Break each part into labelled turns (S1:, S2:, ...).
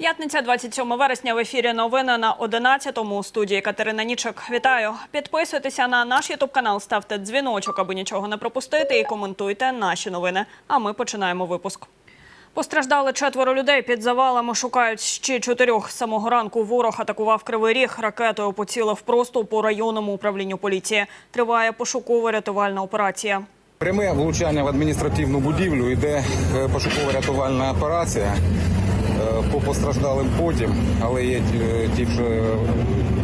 S1: П'ятниця, 27 вересня. В ефірі новини на 11-му. У студії Катерина Нічик. Вітаю. Підписуйтеся на наш ютуб канал, ставте дзвіночок, аби нічого не пропустити, і коментуйте наші новини. А ми починаємо випуск. Постраждали четверо людей. Під завалами шукають ще чотирьох. Самого ранку ворог атакував Кривий Ріг. Ракетою поцілив просто по районному управлінню поліції. Триває пошуково-рятувальна операція.
S2: Пряме влучання в адміністративну будівлю йде е, пошуково-рятувальна операція е, по постраждалим потім, але є е, ті,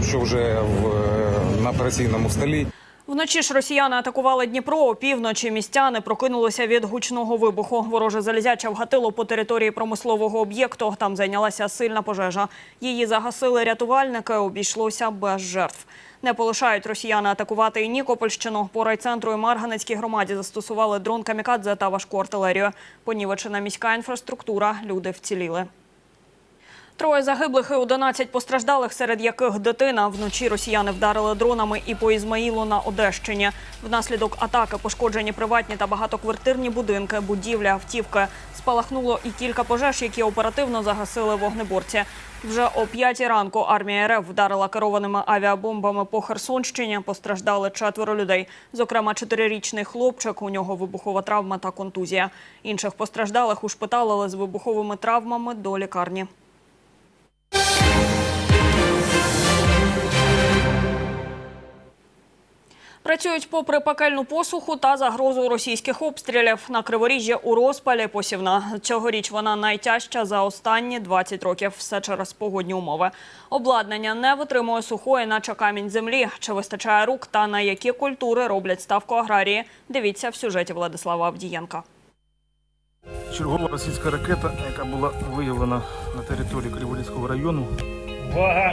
S2: що вже в, е, на операційному столі.
S1: Вночі ж росіяни атакували Дніпро. Опівночі містяни прокинулися від гучного вибуху. Вороже залізяча вгатило по території промислового об'єкту. Там зайнялася сильна пожежа. Її загасили рятувальники. Обійшлося без жертв. Не полишають росіяни атакувати і Нікопольщину. По райцентру і Марганецькій громаді застосували дрон камікадзе та важку артилерію. Понівечена міська інфраструктура. Люди вціліли. Троє загиблих і 11 постраждалих, серед яких дитина. Вночі росіяни вдарили дронами і по Ізмаїлу на Одещині. Внаслідок атаки пошкоджені приватні та багатоквартирні будинки, будівлі, автівки. Спалахнуло і кілька пожеж, які оперативно загасили вогнеборці. Вже о п'ятій ранку армія РФ вдарила керованими авіабомбами по Херсонщині. Постраждали четверо людей. Зокрема, чотирирічний хлопчик. У нього вибухова травма та контузія. Інших постраждалих ушпиталили з вибуховими травмами до лікарні. Працюють попри пекельну посуху та загрозу російських обстрілів. На Криворіжжі у розпалі посівна. Цьогоріч вона найтяжча за останні 20 років. Все через погодні умови. Обладнання не витримує сухої, наче камінь землі. Чи вистачає рук та на які культури роблять ставку аграрії? Дивіться в сюжеті Владислава Авдієнка.
S3: Чергова російська ракета, яка була виявлена на території Криворізького району,
S4: Увага!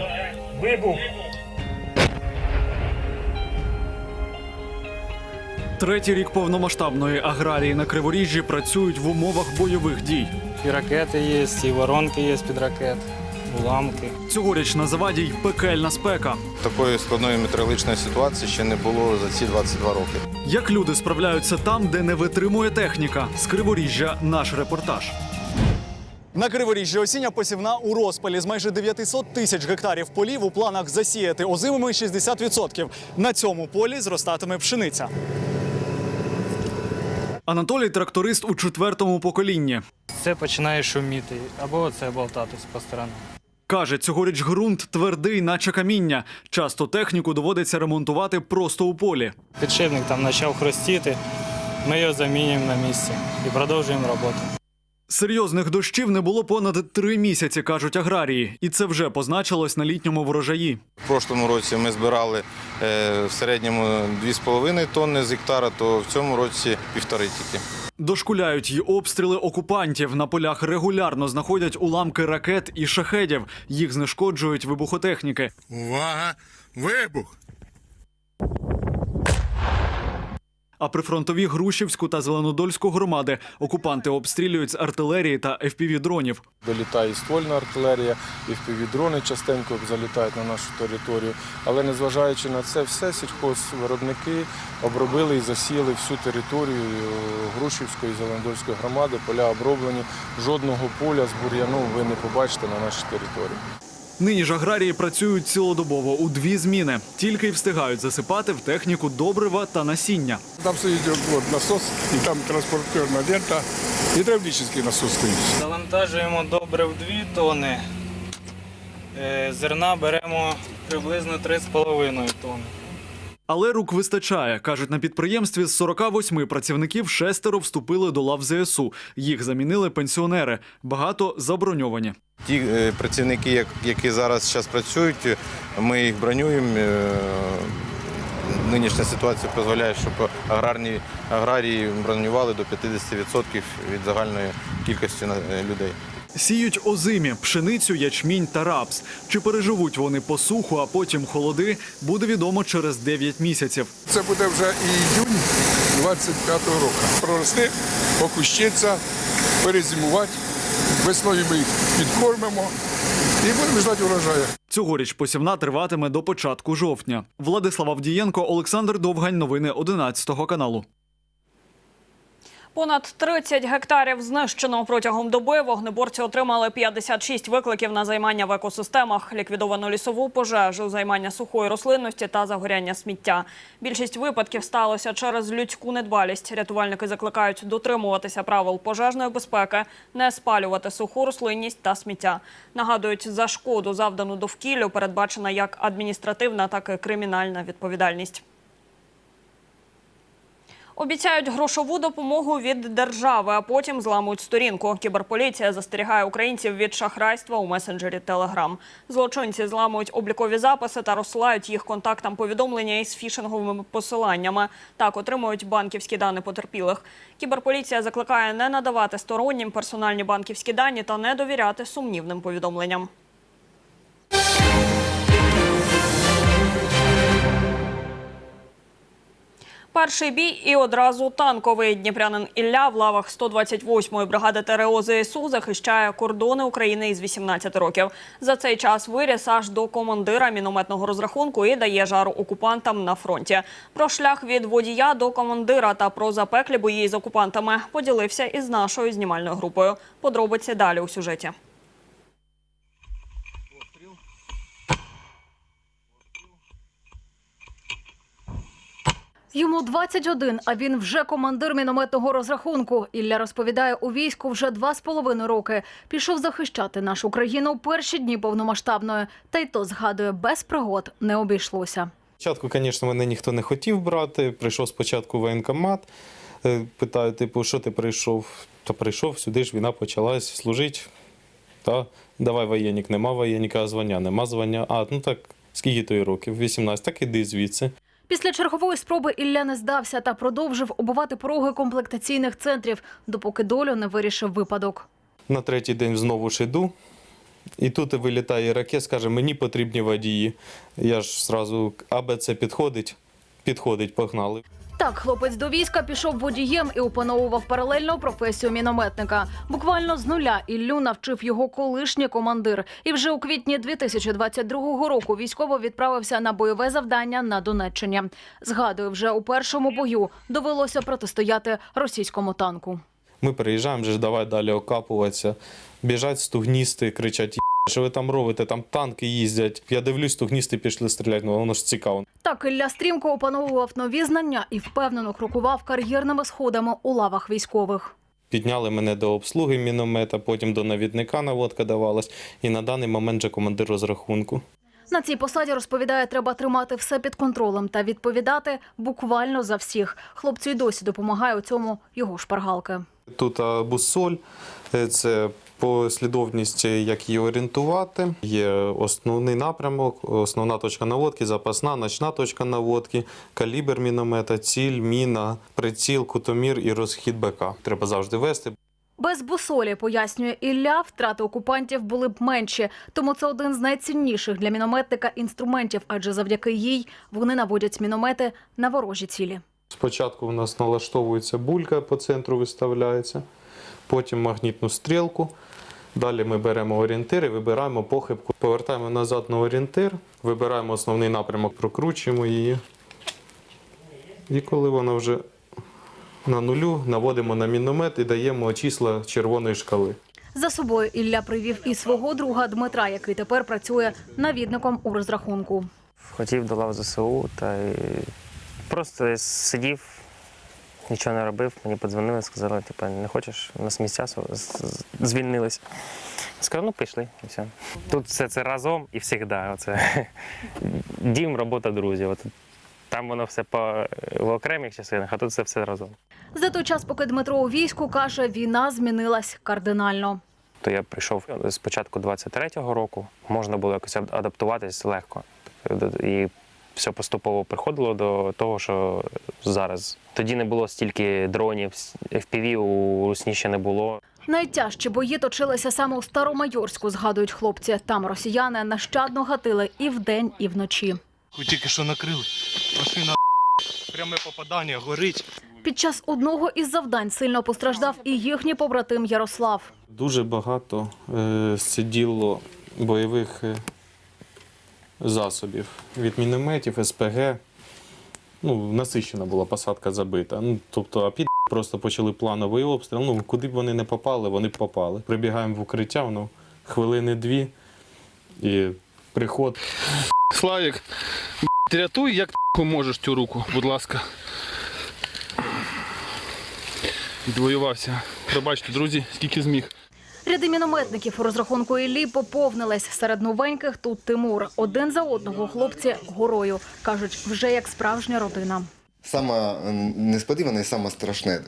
S4: Вибух!
S5: Третій рік повномасштабної аграрії на Криворіжжі працюють в умовах бойових дій.
S6: І ракети є, і воронки є з-під ракет, уламки.
S5: Цьогоріч на заваді й пекельна спека.
S7: Такої складної метеорологічної ситуації ще не було за ці 22 роки.
S5: Як люди справляються там, де не витримує техніка? З Криворіжжя наш репортаж.
S8: На Криворіжжі осіння посівна у розпалі з майже 900 тисяч гектарів полів у планах засіяти озимими 60%. На цьому полі зростатиме пшениця.
S5: Анатолій тракторист у четвертому поколінні.
S6: Це починає шуміти або це болтатись по сторонам.
S5: Каже, цьогоріч ґрунт твердий, наче каміння. Часто техніку доводиться ремонтувати просто у полі.
S6: Підшипник там почав хрустіти, ми його замінюємо на місці і продовжуємо роботу.
S5: Серйозних дощів не було понад три місяці, кажуть аграрії, і це вже позначилось на літньому врожаї.
S7: В прошлому році ми збирали е, в середньому 2,5 тонни з гектара, то в цьому році півтори тільки.
S5: Дошкуляють й обстріли окупантів. На полях регулярно знаходять уламки ракет і шахедів. Їх знешкоджують вибухотехніки.
S9: Увага! Вибух!
S5: А прифронтові Грушівську та Зеленодольську громади окупанти обстрілюють з артилерії та FPV-дронів.
S3: долітає і ствольна артилерія, і впівдрони частенько залітають на нашу територію. Але незважаючи на це, все сільхозвиробники обробили і засіяли всю територію Грушівської і Зеленодольської громади. Поля оброблені. Жодного поля з бур'яном ви не побачите на нашій території.
S5: Нині ж аграрії працюють цілодобово у дві зміни. Тільки й встигають засипати в техніку добрива та насіння.
S9: Там стоїть от, насос, і там транспортерна лента, гідравлічний насос стоїть.
S6: Завантажуємо добре в 2 тони. Е, Зерна беремо приблизно 3,5 тонни.
S5: Але рук вистачає. кажуть, на підприємстві з 48 працівників шестеро вступили до лав ЗСУ. Їх замінили пенсіонери. Багато заброньовані.
S7: Ті е, працівники, як- які зараз зараз працюють, ми їх бронюємо. е, Нинішня ситуація дозволяє, щоб аграрні аграрії бронювали до 50% від загальної кількості е, людей.
S5: Сіють озимі, пшеницю, ячмінь та рапс. Чи переживуть вони посуху, а потім холоди, буде відомо через 9 місяців.
S9: Це буде вже іюнь 25-го року. Прорости, окущиться, перезимувати. Весною ми їх підкормимо і будемо ждати урожаю.
S5: Цьогоріч посівна триватиме до початку жовтня. Владислав Авдієнко, Олександр Довгань. Новини 11 каналу.
S1: Понад 30 гектарів знищено протягом доби. Вогнеборці отримали 56 викликів на займання в екосистемах, ліквідовано лісову пожежу, займання сухої рослинності та загоряння сміття. Більшість випадків сталося через людську недбалість. Рятувальники закликають дотримуватися правил пожежної безпеки, не спалювати суху рослинність та сміття. Нагадують, за шкоду завдану довкіллю передбачена як адміністративна, так і кримінальна відповідальність. Обіцяють грошову допомогу від держави, а потім зламують сторінку. Кіберполіція застерігає українців від шахрайства у месенджері Телеграм. Злочинці зламують облікові записи та розсилають їх контактам повідомлення із фішинговими посиланнями. Так отримують банківські дані потерпілих. Кіберполіція закликає не надавати стороннім персональні банківські дані та не довіряти сумнівним повідомленням. Перший бій і одразу танковий дніпрянин Ілля в лавах 128-ї бригади ТРО ЗСУ захищає кордони України із 18 років. За цей час виріс аж до командира мінометного розрахунку і дає жару окупантам на фронті. Про шлях від водія до командира та про запеклі бої з окупантами поділився із нашою знімальною групою. Подробиці далі у сюжеті.
S10: Йому 21, а він вже командир мінометного розрахунку. Ілля розповідає, у війську вже два з половиною роки. Пішов захищати нашу країну у перші дні повномасштабної. Та й то згадує, без пригод не обійшлося.
S11: Спочатку, звісно, мене ніхто не хотів брати. Прийшов спочатку воєнкомат. Е, Питаю, типу, що ти прийшов? Та прийшов сюди ж, війна почалась, служить. Та давай воєнник, нема воєнника, звання, нема звання. А, ну так, скільки тобі років? 18, так іди звідси.
S10: Після чергової спроби Ілля не здався та продовжив обувати пороги комплектаційних центрів, допоки долю не вирішив випадок.
S11: На третій день знову ж іду. І тут вилітає ракет, каже, мені потрібні водії. Я ж зразу, аби це підходить, підходить, погнали.
S10: Так, хлопець до війська пішов водієм і опановував паралельно професію мінометника. Буквально з нуля Іллю навчив його колишній командир. І вже у квітні 2022 року військово відправився на бойове завдання на Донеччині. Згадую, вже у першому бою довелося протистояти російському танку.
S11: Ми приїжджаємо, вже давай далі окапуватися. Біжать стугністи, кричать, «Є**, що ви там робите, там танки їздять. Я дивлюсь, стугністи пішли стріляти, ну воно ж цікаво.
S10: Так Ілля стрімко опановував нові знання і впевнено крокував кар'єрними сходами у лавах військових.
S11: Підняли мене до обслуги міномета, потім до навідника наводка давалась, і на даний момент вже командир розрахунку.
S10: На цій посаді розповідає, треба тримати все під контролем та відповідати буквально за всіх. Хлопцю й досі допомагає у цьому його шпаргалки.
S11: Тут а, буссоль, е, це послідовність, як її орієнтувати. Є основний напрямок, основна точка наводки, запасна, ночна точка наводки, калібр міномета, ціль, міна, приціл, кутомір і розхід БК. Треба завжди вести.
S10: Без бусолі, пояснює Ілля, втрати окупантів були б менші. Тому це один з найцінніших для мінометника інструментів, адже завдяки їй вони наводять міномети на ворожі цілі.
S11: Спочатку у нас налаштовується булька по центру виставляється, потім магнітну стрілку. Далі ми беремо орієнтир і вибираємо похибку. Повертаємо назад на орієнтир, вибираємо основний напрямок, прокручуємо її. І коли вона вже на нулю, наводимо на міномет і даємо числа червоної шкали.
S10: За собою Ілля привів і свого друга Дмитра, який тепер працює навідником у розрахунку.
S12: Хотів до лав ЗСУ та просто сидів, нічого не робив. Мені подзвонили, сказали, типу, не хочеш, у нас місця звільнились. Сказав, ну пішли і все. Тут все це разом і завжди. Оце дім, робота, друзі. От там воно все по в окремих частинах, а тут це все разом.
S10: За той час, поки Дмитро у війську, каже, війна змінилась кардинально.
S12: То я прийшов з початку 23-го року, можна було якось адаптуватись легко. І все поступово приходило до того, що зараз. Тоді не було стільки дронів, FPV у Русні ще не було.
S10: Найтяжчі бої точилися саме у Старомайорську, згадують хлопці. Там росіяни нещадно гатили і вдень, і вночі.
S7: Тільки що накрили. Машина пряме попадання, горить.
S10: Під час одного із завдань сильно постраждав і їхній побратим Ярослав.
S11: Дуже багато е, сиділо бойових е, засобів від мінометів, СПГ. Ну, насичена була посадка забита. Ну, тобто, а під Просто почали плановий обстріл. Ну, куди б вони не попали, вони б попали. Прибігаємо в укриття, воно хвилини дві і приход.
S13: Славік, рятуй, як ти можеш цю руку, будь ласка. Відвоювався. Пробачте, друзі, скільки зміг.
S10: Ряди мінометників розрахунку Іллі поповнились. Серед новеньких тут Тимур. Один за одного хлопці горою. Кажуть, вже як справжня родина.
S14: Саме несподіване і саме страшне,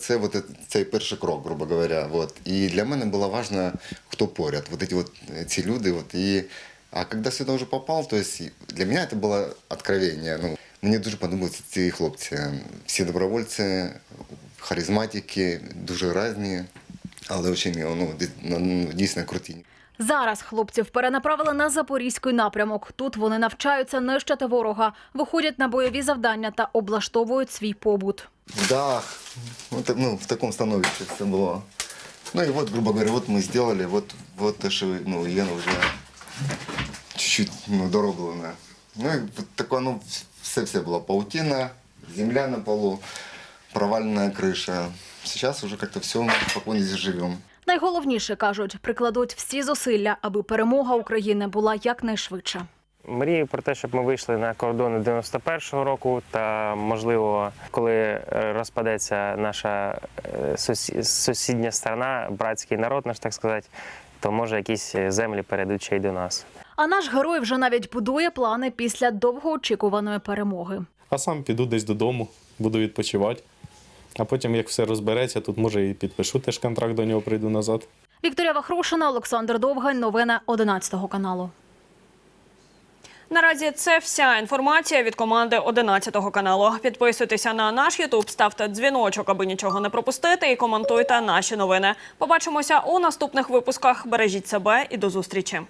S14: це вот цей перший крок, грубо говоря. Вот. І для мене було важливо, хто поряд. Вот эти вот, ці люди. Вот. І, а коли сюди вже попав, то для мене це було откровення. Ну, мені дуже подобаються ці хлопці. Всі добровольці, харизматики, дуже різні, але дуже, ну, ну, дійсно круті.
S10: Зараз хлопців перенаправили на запорізький напрямок. Тут вони навчаються нищити ворога, виходять на бойові завдання та облаштовують свій побут.
S14: Да, вот, ну, в таком становище все было. Ну и вот, грубо говоря, вот мы сделали, вот, вот то, что, ну, Лена уже чуть-чуть, ну, дороблена. Ну и вот такое, ну, все-все было. Паутина, земля на полу, проваленная крыша. Сейчас уже как-то все спокойно здесь живем.
S10: Найголовніше кажуть, прикладуть всі зусилля, аби перемога України була якнайшвидше.
S12: Мрію про те, щоб ми вийшли на кордони 91-го року, та можливо, коли е, розпадеться наша е, сусідня сторона, братський народ, наш так сказати, то може якісь землі перейдуть ще й до нас.
S10: А наш герой вже навіть будує плани після довгоочікуваної перемоги.
S11: А сам піду десь додому, буду відпочивати. А потім, як все розбереться, тут може і підпишу теж контракт до нього, прийду назад.
S10: Вікторія Вахрушина, Олександр Довгань. Новини 11 каналу.
S1: Наразі це вся інформація від команди 11 каналу. Підписуйтеся на наш Ютуб, ставте дзвіночок, аби нічого не пропустити, і коментуйте наші новини. Побачимося у наступних випусках. Бережіть себе і до зустрічі.